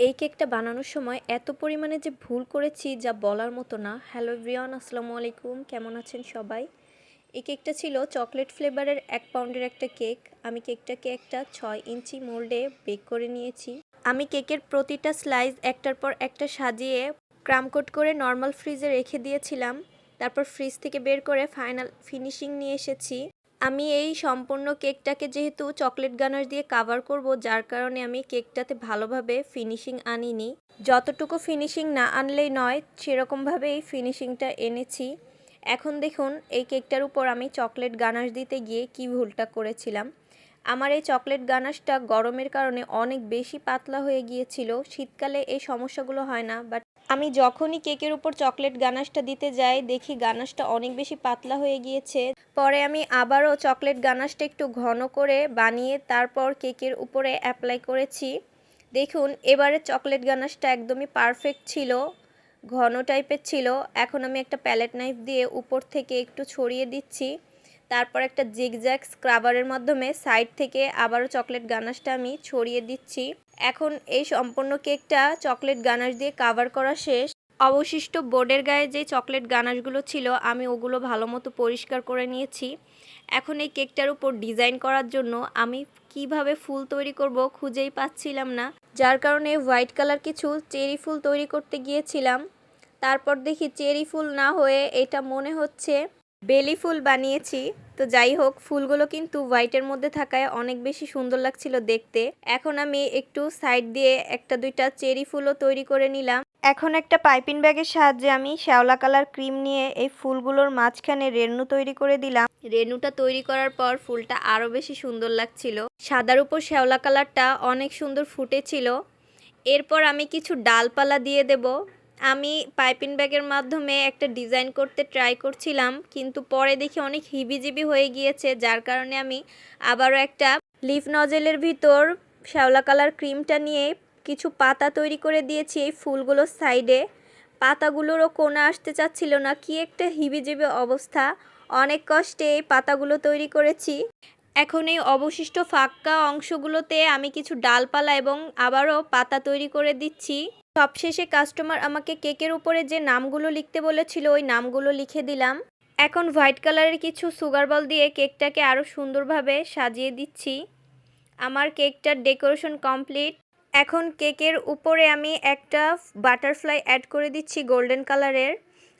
এই কেকটা বানানোর সময় এত পরিমাণে যে ভুল করেছি যা বলার মতো না। হ্যালো এভরিওয়ান আসসালামু আলাইকুম। কেমন আছেন সবাই? এই কেকটা ছিল চকলেট ফ্লেভারের এক পাউন্ডের একটা কেক। আমি কেকটাকে একটা ছয় ইঞ্চি মোল্ডে বেক করে নিয়েছি। আমি কেকের প্রতিটা স্লাইস একটার পর একটা সাজিয়ে ক্রাম কোট করে নর্মাল ফ্রিজে রেখে দিয়েছিলাম। তারপর ফ্রিজ থেকে বের করে ফাইনাল ফিনিশিং নিয়ে এসেছি। আমি এই সম্পূর্ণ কেকটাকে যেহেতু চকলেট গানার দিয়ে কাভার করব, যার কারণে আমি কেকটাতে ভালোভাবে ফিনিশিং আনিনি। যতটুকু ফিনিশিং না আনলেই নয় সেরকমভাবেই ফিনিশিংটা এনেছি। এখন দেখুন, এই কেকটার উপর আমি চকলেট গানাশ দিতে গিয়ে কি ভুলটা করেছিলাম। আমার এই চকলেট গানাশটা গরমের কারণে অনেক বেশি পাতলা হয়ে গিয়েছিল। শীতকালে এই সমস্যাগুলো হয় না বাট আমি যখনই কেকের উপর চকলেট গানাশটা দিতে যাই, দেখি গানাশটা অনেক বেশি পাতলা হয়ে গিয়েছে। পরে আমি আবারও চকলেট গানাশটা একটু ঘন করে বানিয়ে তারপর কেকের উপরে অ্যাপ্লাই করেছি। দেখুন, এবারে চকলেট গানাশটা একদমই পারফেক্ট ছিল, ঘন টাইপের ছিল। এখন আমি একটা প্যালেট নাইফ দিয়ে উপর থেকে একটু ছড়িয়ে দিচ্ছি। তারপর একটা জিগজ্যাগ স্ক্রাবারের মাধ্যমে সাইড থেকে আবারও চকলেট গানাশটা আমি ছড়িয়ে দিচ্ছি। এখন এই সম্পূর্ণ কেকটা চকলেট গানাশ দিয়ে কাভার করা শেষ। অবশিষ্ট বোর্ডের গায়ে যে চকলেট গানাশগুলো ছিল, আমি ওগুলো ভালো মতো পরিষ্কার করে নিয়েছি। এখন এই কেকটার উপর ডিজাইন করার জন্য আমি কীভাবে ফুল তৈরি করব খুঁজেই পাচ্ছিলাম না। যার কারণে হোয়াইট কালার কিছু চেরি ফুল তৈরি করতে গিয়েছিলাম। তারপর দেখি চেরি ফুল না হয়ে এটা মনে হচ্ছে বেলি ফুল বানিয়েছি। তো যাই হোক, ফুলগুলো কিন্তু হোয়াইটের মধ্যে থাকায় অনেক বেশি সুন্দর লাগছিল দেখতে। এখন আমি একটু সাইড দিয়ে একটা দুইটা চেরি ফুলও তৈরি করে নিলাম। এখন একটা পাইপিং ব্যাগের সাহায্যে আমি শ্যাওলা কালার ক্রিম নিয়ে এই ফুলগুলোর মাঝখানে রেনু তৈরি করে দিলাম। রেনুটা তৈরি করার পর ফুলটা আরও বেশি সুন্দর লাগছিল। সাদার উপর শ্যাওলা কালারটা অনেক সুন্দর ফুটেছিল। এরপর আমি কিছু ডালপালা দিয়ে দেব। আমি পাইপিং ব্যাগের মাধ্যমে একটা ডিজাইন করতে ট্রাই করছিলাম, কিন্তু পরে দেখি অনেক হিবিজিবি হয়ে গিয়েছে, যার কারণে আমি আবারও একটা লিফ নজেলের ভিতর শ্যাওলা কালার ক্রিমটা নিয়ে কিছু পাতা তৈরি করে দিয়েছি এই ফুলগুলোর সাইডে পাতাগুলোরও কোনা আসতে চাচ্ছিল না, কি একটা হিবিজিবি অবস্থা। অনেক কষ্টে এই পাতাগুলো তৈরি করেছি। এখন এই অবশিষ্ট ফাঁকা অংশগুলোতে আমি কিছু ডালপালা এবং আবারও পাতা তৈরি করে দিচ্ছি। সবশেষে কাস্টমার আমাকে কেকের উপরে যে নামগুলো লিখতে বলেছিল, ওই নামগুলো লিখে দিলাম। এখন হোয়াইট কালারের কিছু সুগার বল দিয়ে কেকটাকে আরও সুন্দরভাবে সাজিয়ে দিচ্ছি। আমার কেকটার ডেকোরেশন কমপ্লিট এখন কেকের উপরে আমি একটা বাটারফ্লাই অ্যাড করে দিচ্ছি গোল্ডেন কালারের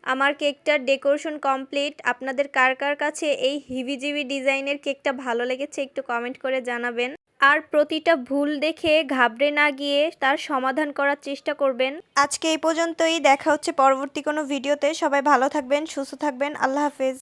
আমার কেকটার ডেকোরেশন কমপ্লিট আপনাদের কার কার কাছে এই হিভিজিভি ডিজাইনের কেকটা ভালো লেগেছে একটু কমেন্ট করে জানাবেন। আর প্রতিটা ভুল দেখে ঘাবড়ে না গিয়ে তার সমাধান করার চেষ্টা করবেন। আজকে এই পর্যন্তই। দেখা হচ্ছে পরবর্তী কোনো ভিডিওতে। সবাই ভালো থাকবেন, সুস্থ থাকবেন। আল্লাহ হাফেজ।